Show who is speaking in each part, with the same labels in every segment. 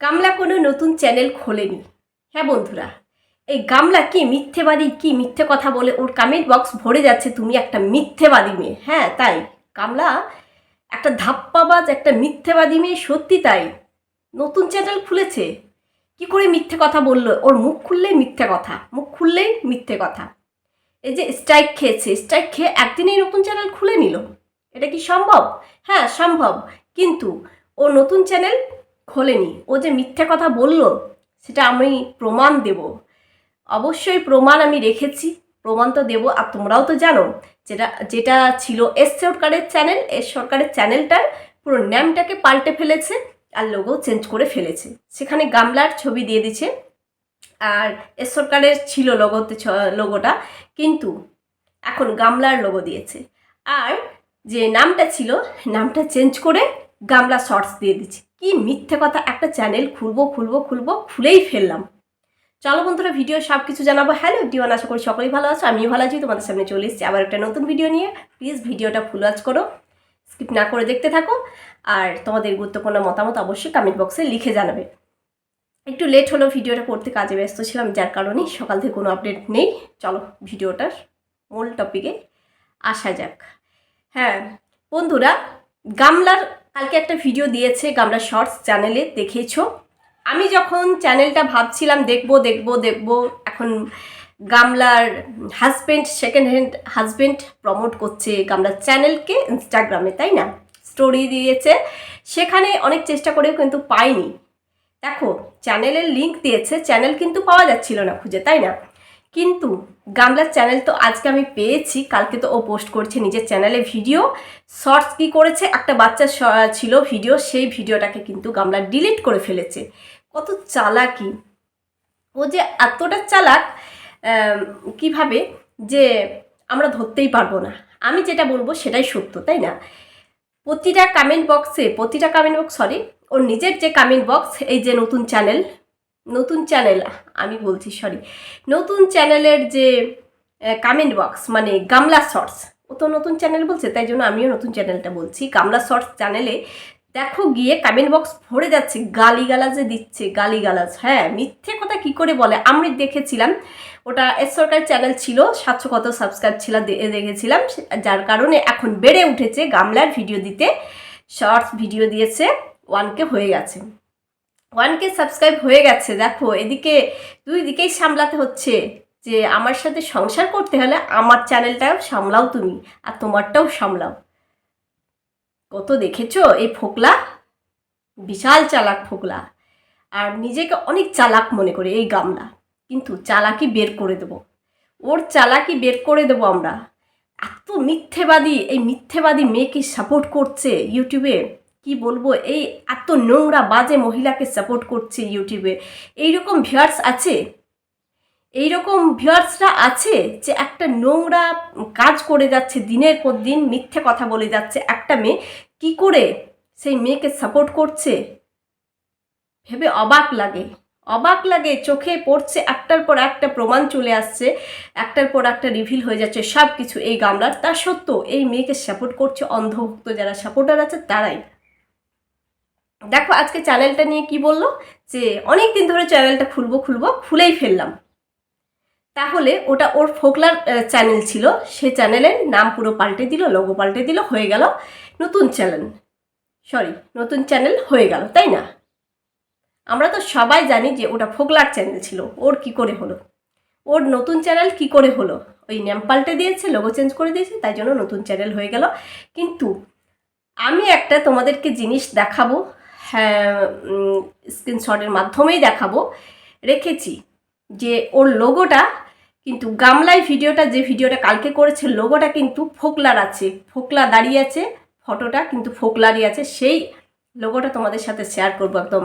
Speaker 1: গামলা কোনো নতুন চ্যানেল খোলেনি। হ্যাঁ বন্ধুরা, এই গামলা কি মিথ্যেবাদী, কি মিথ্যে কথা বলে ওর কামেন্ট বক্স ভরে যাচ্ছে তুমি একটা মিথ্যেবাদী মেয়ে। হ্যাঁ তাই। গামলা একটা ধাপ্পাবাজ, একটা মিথ্যেবাদী মেয়ে, সত্যি তাই। নতুন চ্যানেল খুলেছে। কি করে মিথ্যে কথা বলল? ওর মুখ খুললেই মিথ্যে কথা, মুখ খুললেই মিথ্যে কথা। এই যে স্ট্রাইক খেয়েছে স্ট্রাইক খেয়ে একদিনেই নতুন চ্যানেল খুলে নিল। এটা কি সম্ভব? হ্যাঁ সম্ভব। কিন্তু ও নতুন চ্যানেল খোলেনি। ও যে মিথ্যে কথা বলল, সেটা আমি প্রমাণ দেব। অবশ্যই প্রমাণ আমি রেখেছি, প্রমাণ তো দেবো। আর তোমরাও তো জানো, যেটা যেটা ছিল এস সরকারের চ্যানেল, এস সরকারের চ্যানেলটার পুরো নামটাকে পাল্টে ফেলেছে আর লোগো চেঞ্জ করে ফেলেছে। সেখানে গামলার ছবি দিয়ে দিছে আর এস সরকারের ছিল লোগোতে লোগোটা কিন্তু এখন গামলার লোগো দিয়েছে। আর যে নামটা ছিল, নামটা চেঞ্জ করে গামলা শর্টস দিয়ে দিচ্ছে কি মিথ্যে কথা একটা চ্যানেল খুলবো খুলবো খুলবো, খুলেই ফেললাম। চলো বন্ধুরা ভিডিও সব কিছু জানাব। হ্যালো ডিওয়ান আশা করি সকলেই ভালো আছো। আমিও ভালো আছি, তোমাদের সামনে চলে এসেছি আবার একটা নতুন ভিডিও নিয়ে। প্লিজ ভিডিওটা ফুল ওয়াচ করো স্কিপ না করে দেখতে থাকো। আর তোমাদের গুরুত্বপূর্ণ মতামত অবশ্যই কমেন্ট বক্সে লিখে জানাবে। একটু লেট হলো ভিডিওটা করতে কাজে ব্যস্ত ছিলাম, যার কারণে সকাল থেকে কোনো আপডেট নেই। চলো ভিডিওটার মূল টপিকে আসা যাক। হ্যাঁ বন্ধুরা, গামলার কালকে একটা ভিডিও দিয়েছে গামলা শর্টস চ্যানেলে দেখেছ? আমি যখন চ্যানেলটা ভাবছিলাম, দেখব দেখব দেখব, এখন গামলার husband second hand husband promote করছে গামলার চ্যানেলকে ইনস্টাগ্রামে তাই না? স্টোরি দিয়েছে। সেখানে অনেক চেষ্টা করেও কিন্তু পাইনি। দেখো চ্যানেলের লিংক দিয়েছে চ্যানেল কিন্তু পাওয়া যাচ্ছিল না খুঁজে, তাই না? কিন্তু গামলার চ্যানেল তো আজকে আমি পেয়েছি, কালকে তো ও পোস্ট করছে নিজের চ্যানেলে ভিডিও শর্টস কী করেছে? একটা বাচ্চা ছিল ভিডিও সেই ভিডিওটাকে কিন্তু গামলা ডিলিট করে ফেলেছে। কত চালাকি। ও যে এতটা চালাক কীভাবে যে আমরা ধরতেই পারব না। আমি যেটা বলব সেটাই সত্য, তাই না? প্রতিটা কমেন্ট বক্সে প্রতিটা কমেন্ট বক্স সরি ওর নিজের যে কমেন্ট বক্স এই যে নতুন চ্যানেল নতুন চ্যানেল আমি বলছি সরি নতুন চ্যানেলের যে কমেন্ট বক্স মানে গামলা শর্টস ও তো নতুন চ্যানেল বলছে, তাই জন্য আমিও নতুন চ্যানেলটা বলছি। গামলা শর্টস চ্যানেলে দেখো গিয়ে কমেন্ট বক্স ভরে যাচ্ছে, গালিগালাজে দিচ্ছে, গালিগালাজ হ্যাঁ মিথ্যে কথা কি করে বলে? আমি দেখেছিলাম, ওটা এস সরকার চ্যানেল ছিল, সাতশো কত সাবস্ক্রাইব ছিল দেখেছিলাম, যার কারণে এখন বেড়ে উঠেছে, গামলার ভিডিও দিতে শর্টস ভিডিও দিয়েছে ওয়ানকে হয়ে গেছে। ওয়ানকে সাবস্ক্রাইব হয়ে গেছে, দেখো, এদিকে দুই দিকেই সামলাতে হচ্ছে যে আমার সাথে সংসার করতে হলে আমার চ্যানেলটাও সামলাও তুমি আর তোমারটাও সামলাও। কত দেখেছ? এই ফোকলা, বিশাল চালাক ফোকলা। আর নিজেকে অনেক চালাক মনে করে এই গামলা। কিন্তু চালাকি বের করে দেবো। ওর চালাকি বের করে দেবো আমরা। এত মিথ্যেবাদী, এই মিথ্যেবাদী মেয়েকে সাপোর্ট করছে ইউটিউবে। কি বলব? এই এত নোংরা, বাজে মহিলাকে সাপোর্ট করছে ইউটিউবে এইরকম ভিউয়ার্স আছে? এইরকম ভিউয়ার্সরা আছে যে একটা নোংরা কাজ করে যাচ্ছে, দিনের পর দিন মিথ্যে কথা বলে যাচ্ছে একটা মেয়ে, কি করে সেই মেয়েকে সাপোর্ট করছে? ভেবে অবাক লাগে। অবাক লাগে, চোখে পড়ছে, একটার পর একটা প্রমাণ চলে আসছে, একটার পর একটা রিভিল হয়ে যাচ্ছে সব কিছু এই গামলার। তা সত্ত্বেও এই মেয়েকে সাপোর্ট করছে অন্ধভুক্ত যারা সাপোর্টার আছে, তারাই। দেখো আজকে চ্যানেলটা নিয়ে কি বলল? যে অনেক দিন ধরে চ্যানেলটা খুলবো খুলবো, খুলেই ফেললাম। তাহলে ওটা ওর ফোকলার চ্যানেল ছিল। সে চ্যানেলের নাম পুরো পাল্টে দিল লোগো পাল্টে দিল, হয়ে গেল নতুন চ্যানেল সরি নতুন চ্যানেল হয়ে গেল, তাই না? আমরা তো সবাই জানি যে ওটা ফোকলার চ্যানেল ছিল। ওর কি করে হলো? ওর নতুন চ্যানেল কি করে হলো? ওই নাম পাল্টে দিয়েছে লোগো চেঞ্জ করে দিয়েছে, তাই জন্য নতুন চ্যানেল হয়ে গেল। কিন্তু আমি একটা তোমাদেরকে জিনিস দেখাবো স্ক্রিনশটের মাধ্যমেই দেখাবো। রেখেছি যে ওর লোগোটা কিন্তু গামলায় ভিডিওটা যে ভিডিওটা কালকে করেছে লোগোটা কিন্তু ফোকলার আছে। ফোকলা দাঁড়িয়ে আছে ফটোটা কিন্তু ফোকলারই আছে। সেই লোগোটা তোমাদের সাথে শেয়ার করব একদম।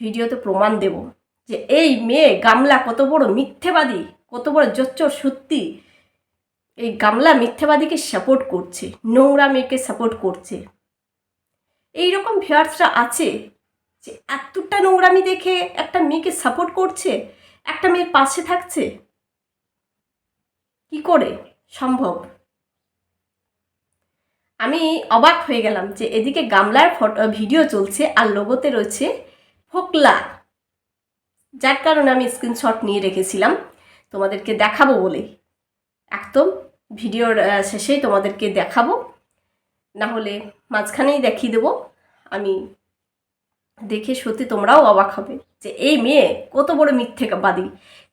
Speaker 1: ভিডিওতে প্রমাণ দেব যে এই মেয়ে গামলা কত বড় মিথ্যেবাদী, কত বড় জোচ্চর সত্যি। এই গামলা মিথ্যেবাদীকে সাপোর্ট করছে, নোংরা মেয়েকে সাপোর্ট করছে। এই রকম আছে যে এতটা নোংরামি দেখে একটা মেয়েকে সাপোর্ট করছে, একটা মেয়ের পাশে থাকছে? কি করে সম্ভব? আমি অবাক হয়ে গেলাম যে এদিকে গামলার ফটো ভিডিও চলছে আর লোগোতে রয়েছে ফোকলা, যার কারণে আমি স্ক্রিনশট নিয়ে রেখেছিলাম। তোমাদেরকে দেখাবো বলে। একদম ভিডিওর শেষেই তোমাদেরকে দেখাবো। না হলে মাঝখানেই দেখিয়ে দেবো। আমি দেখে সত্যি তোমরাও অবাক হবে যে, এই মেয়ে কত বড় মিথ্যেবাদী।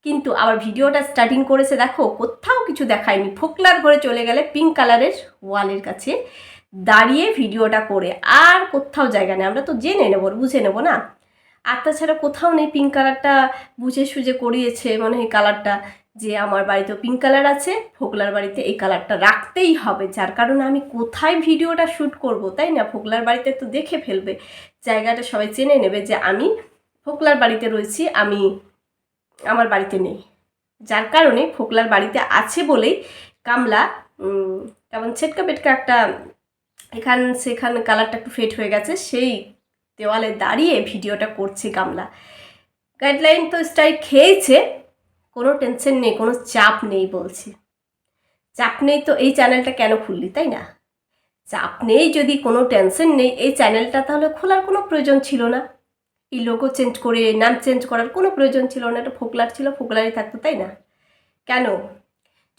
Speaker 1: কিন্তু আবার ভিডিওটা স্টার্টিং করেছে, দেখো, কোথাও কিছু দেখায়নি। ফোকলার করে চলে গেলে পিঙ্ক কালারের ওয়ালের কাছে দাঁড়িয়ে ভিডিওটা করে, আর কোথাও জায়গা নেই। আমরা তো জেনে নেব, বুঝে নেব না। আর তাছাড়া কোথাও নেই পিঙ্ক কালারটা বুঝে সুঝে করিয়েছে, মনে হয় কালারটা যে আমার বাড়িতেও পিঙ্ক কালার আছে, ফোকলার বাড়িতে এই কালারটা রাখতেই হবে। যার কারণে আমি কোথায় ভিডিওটা শ্যুট করব, তাই না? ফোকলার বাড়িতে তো দেখে ফেলবে। জায়গাটা সবাই চেনে নেবে যে আমি ফোকলার বাড়িতে রয়েছি, আমি আমার বাড়িতে নেই। যার কারণে ফোকলার বাড়িতে আছে বলেই কামলা কেমন ছেটকা পেটকা একটা এখান সেখান কালারটা একটু ফেট হয়ে গেছে, সেই দেওয়ালে দাঁড়িয়ে ভিডিওটা করছে কামলা। গাইডলাইন তো স্ট্রাইক খেয়েছে কোনো টেনশন নেই, কোনো চাপ নেই বলছি। চাপ নেই তো এই চ্যানেলটা কেন খুললি, তাই না? চাপ নেই যদি কোনো টেনশন নেই, এই চ্যানেলটা তাহলে খোলার কোনো প্রয়োজন ছিল না। এই লোগো চেঞ্জ করে, নাম চেঞ্জ করার কোনো প্রয়োজন ছিল না এটা ফোকলার ছিল, ফোকলারই থাকতো, তাই না? কেন?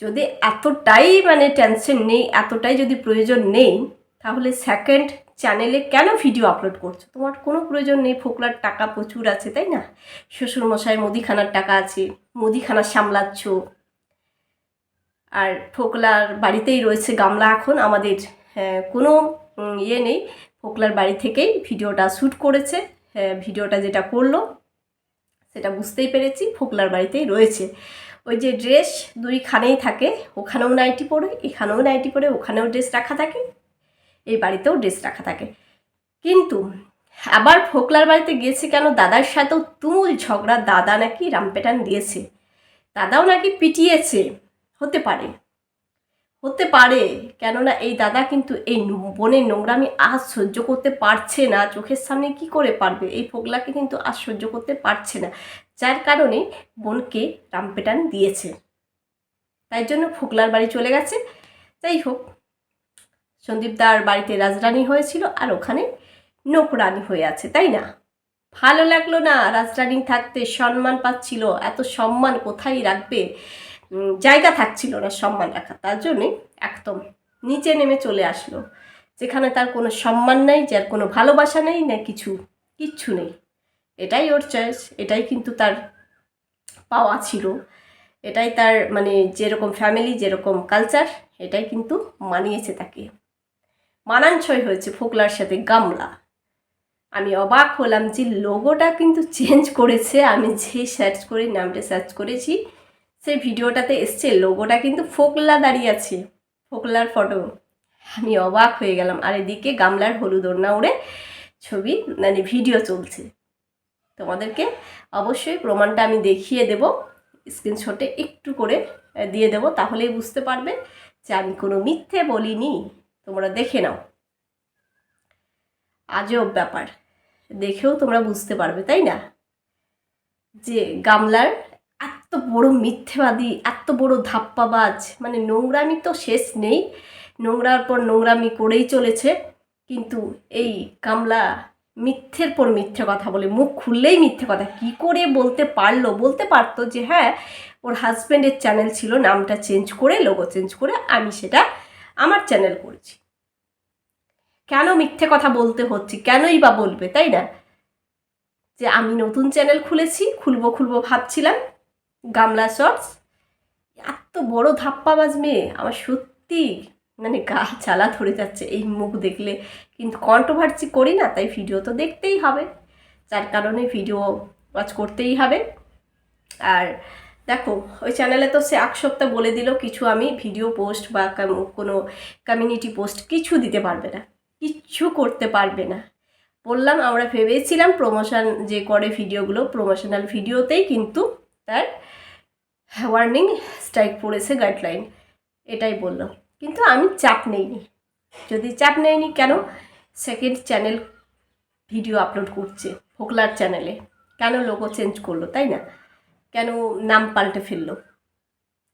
Speaker 1: যদি এতটাই মানে টেনশন নেই, এতটাই যদি প্রয়োজন নেই, তাহলে সেকেন্ড চ্যানেলে কেন ভিডিও আপলোড করছ? তোমার কোনো প্রয়োজন নেই ফোকলার টাকা প্রচুর আছে তাই না? শ্বশুরমশাই মুদিখানার টাকা আছে মুদিখানা সামলাচ্ছ। আর ফোকলার বাড়িতেই রয়েছে গামলা এখন আমাদের হ্যাঁ, কোনো ইয়ে নেই। ফোকলার বাড়ি থেকেই ভিডিওটা শ্যুট করেছে হ্যাঁ, ভিডিওটা যেটা করল সেটা বুঝতেই পেরেছি ফোকলার বাড়িতেই রয়েছে। ওই যে ড্রেস দুইখানেই থাকে ওখানেও নাইটি পরে এখানেও নাইটি পরে ওখানেও ড্রেস রাখা থাকে। এই বাড়িতেও ড্রেস রাখা থাকে। কিন্তু আবার ফোকলার বাড়িতে গিয়েছে কেন? দাদার সাথেও তুমুল ঝগড়া। দাদা নাকি রামপেটান দিয়েছে। দাদাও নাকি পিটিয়েছে। হতে পারে। হতে পারে। কেননা এই দাদা কিন্তু এই বনের নোংরামি আজ সহ্য করতে পারছে না। চোখের সামনে কি করে পারবে? এই ফোকলাকে কিন্তু আজ সহ্য করতে পারছে না। যার কারণে বোনকে রামপেটান দিয়েছে। তাই জন্য ফোকলার বাড়ি চলে গেছে। যাই হোক সন্দীপদার বাড়িতে রাজরানী হয়েছিল আর ওখানে নৌকরানি হয়ে আছে, তাই না? ভালো লাগল না রাজরানী থাকতে, সম্মান পাচ্ছিল, এত সম্মান কোথায় রাখবে? জায়গা থাকছিল না সম্মান রাখা, তার জন্যে একদম নিচে নেমে চলে আসলো, যেখানে তার কোনো সম্মান নাই, যার কোনো ভালোবাসা নেই, না কিছু, কিচ্ছু নেই। এটাই ওর চয়েস এটাই কিন্তু তার পাওয়া ছিল, এটাই তার মানে যেরকম ফ্যামিলি যেরকম কালচার এটাই কিন্তু মানিয়েছে তাকে। মানানসই হয়েছে ফোকলার সাথে গামলা। আমি অবাক হলাম যে লোগোটা কিন্তু চেঞ্জ করেছে। আমি যে সার্চ করে, নামটা সার্চ করেছি, সেই ভিডিওটাতে এসছে লোগোটা কিন্তু ফোকলা দাঁড়িয়ে আছে, ফোকলার ফটো আমি অবাক হয়ে গেলাম। আর এদিকে গামলার হলুদ ওড়না উড়ে ছবি মানে ভিডিও চলছে। তোমাদেরকে অবশ্যই প্রমাণটা আমি দেখিয়ে দেব। স্ক্রিনশটে একটু করে দিয়ে দেব, তাহলেই বুঝতে পারবে যে আমি কোনো মিথ্যে বলিনি। তোমরা দেখে নাও। আজব ব্যাপার। দেখেও তোমরা বুঝতে পারবে, তাই না? যে গামলার এত বড় মিথ্যেবাদী, এত বড় ধাপ্পাবাজ মানে নোংরামি তো শেষ নেই। নোংরার পর নোংরামি করেই চলেছে। কিন্তু এই গামলা মিথ্যের পর মিথ্যে কথা বলে, মুখ খুললেই মিথ্যে কথা। কি করে বলতে পারল? বলতে পারতো যে হ্যাঁ ওর হাজব্যান্ডের চ্যানেল ছিল, নামটা চেঞ্জ করে লোগো চেঞ্জ করে, আমি সেটা আমার চ্যানেল করেছি। কেন মিথ্যে কথা বলতে হচ্ছে? কেনই বা বলবে, তাই না? যে আমি নতুন চ্যানেল খুলেছি, খুলবো খুলবো ভাবছিলাম, গামলা শর্টস এত বড় ধাপ্পাবাজ মেয়ে, আমার সত্যি মানে গা চালা ধরে যাচ্ছে, এই মুখ দেখলে। কিন্তু কন্ট্রোভার্সি করি না, তাই ভিডিও তো দেখতেই হবে। যার কারণে ভিডিও ওয়াচ করতেই হবে। আর দেখো, ওই চ্যানেলে তো সে এক সপ্তাহ বলে দিল, কিছু আমি ভিডিও পোস্ট বা কোনো কমিউনিটি পোস্ট কিছু দিতে পারবে না। কিচ্ছু করতে পারবে না। বললাম, আমরা ভেবেছিলাম প্রমোশন যে করে ভিডিওগুলো প্রমোশনাল ভিডিওতেই কিন্তু তার ওয়ার্নিং স্ট্রাইক পড়েছে গাইডলাইন এটাই বলল। কিন্তু আমি চাপ নেইনি। যদি চাপ নেইনি কেন? সেকেন্ড চ্যানেল ভিডিও আপলোড করছে ফোকলার চ্যানেলে কেন লোগো চেঞ্জ করল, তাই না? কেন নাম পাল্টে ফেলল?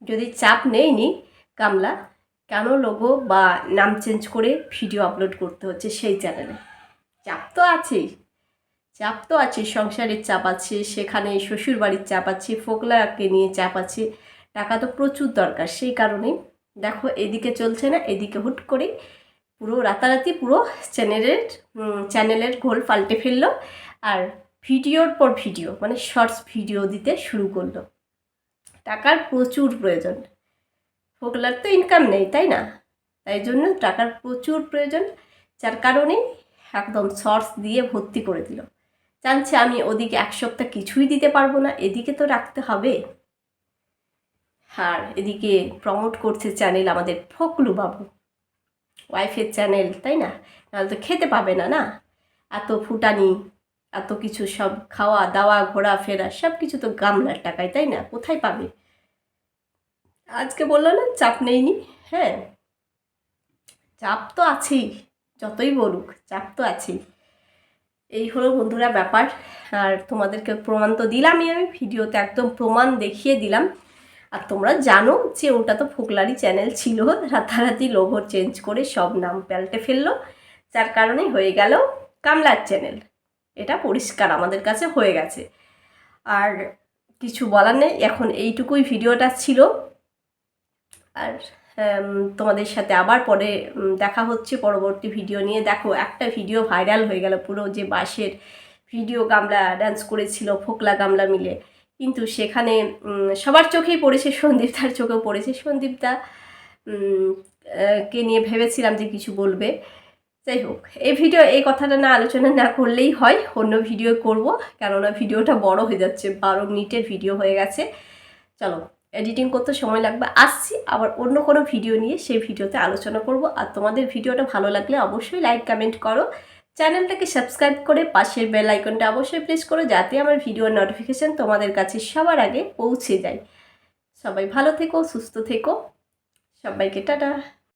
Speaker 1: যদি চাপ নেইনি কামলা, কেন লোগো বা নাম চেঞ্জ করে ভিডিও আপলোড করতে হচ্ছে সেই চ্যানেলে? চাপ তো আছেই। চাপ তো আছে সংসারের চাপ আছে, সেখানে শ্বশুর বাড়ির চাপ আছে, ফোকলাকে নিয়ে চাপ আছে, টাকা তো প্রচুর দরকার, সেই কারণেই। দেখো, এদিকে চলছে না, এদিকে হুট করে পুরো রাতারাতি পুরো চ্যানেলের চ্যানেলের ঘোল পাল্টে ফেলল। আর ভিডিওর পর ভিডিও মানে শর্টস ভিডিও দিতে শুরু করল। টাকার প্রচুর প্রয়োজন। ফোকলার তো ইনকাম নেই, তাই না? তাই জন্য টাকার প্রচুর প্রয়োজন, যার কারণে একদম শর্টস দিয়ে ভর্তি করে দিল। জানছে আমি ওদিকে এক সপ্তাহ কিছুই দিতে পারব না, এদিকে তো রাখতে হবে। আর এদিকে প্রমোট করছে চ্যানেল আমাদের ফকলু বাবু। ওয়াইফের চ্যানেল তাই না? নাহলে তো খেতে পাবে না না? এত ফুটানি এত কিছু সব খাওয়া, দাওয়া ঘোরাফেরা সব কিছু তো গামলার টাকায়, তাই না? কোথায় পাবে? আজকে বলল না, চাপ নেইনি হ্যাঁ। চাপ তো আছেই, যতই বলুক, চাপ তো আছেই। এই হলো বন্ধুরা ব্যাপার, আর তোমাদেরকে প্রমাণ তো দিলামই আমি, ভিডিওতে একদম প্রমাণ দেখিয়ে দিলাম। আর তোমরা জানো যে ওটা তো ফোকলারি চ্যানেল ছিল, রাতারাতি লোগো চেঞ্জ করে সব নাম পাল্টে ফেলল, যার কারণে হয়ে গেল কামলার চ্যানেল। এটা পরিষ্কার আমাদের কাছে হয়ে গেছে। আর কিছু বলার নেই, এখন এইটুকুই ভিডিওটা ছিল। আর তোমাদের সাথে আবার পরে দেখা হচ্ছে পরবর্তী ভিডিও নিয়ে। দেখো, একটা ভিডিও ভাইরাল হয়ে গেল পুরো যে বাঁশের ভিডিও গামলা ডান্স করেছিল ফোকলা গামলা মিলে। কিন্তু সেখানে সবার চোখেই পড়েছে সন্দীপদার চোখেও পড়েছে সন্দীপদা। কে নিয়ে ভেবেছিলাম যে কিছু বলবে। যাই হোক, এই ভিডিও এই কথাটা না আলোচনা না করলেই হয়, অন্য ভিডিও করব, কেননা ভিডিওটা বড় হয়ে যাচ্ছে, বারো মিনিটের ভিডিও হয়ে গেছে। চলো এডিটিং করতে সময় লাগবে, আসছি, আবার অন্য কোনো ভিডিও নিয়ে সেই ভিডিওতে আলোচনা করব। আর তোমাদের ভিডিওটা ভালো লাগলে অবশ্যই লাইক কমেন্ট করো। চ্যানেলটাকে সাবস্ক্রাইব করে পাশের বেল আইকনটা অবশ্যই প্রেস করো, যাতে আমার ভিডিওর নোটিফিকেশান তোমাদের কাছে সবার আগে পৌঁছে যায়। সবাই ভালো থেকো, সুস্থ থেকো। সবাইকে টাটা।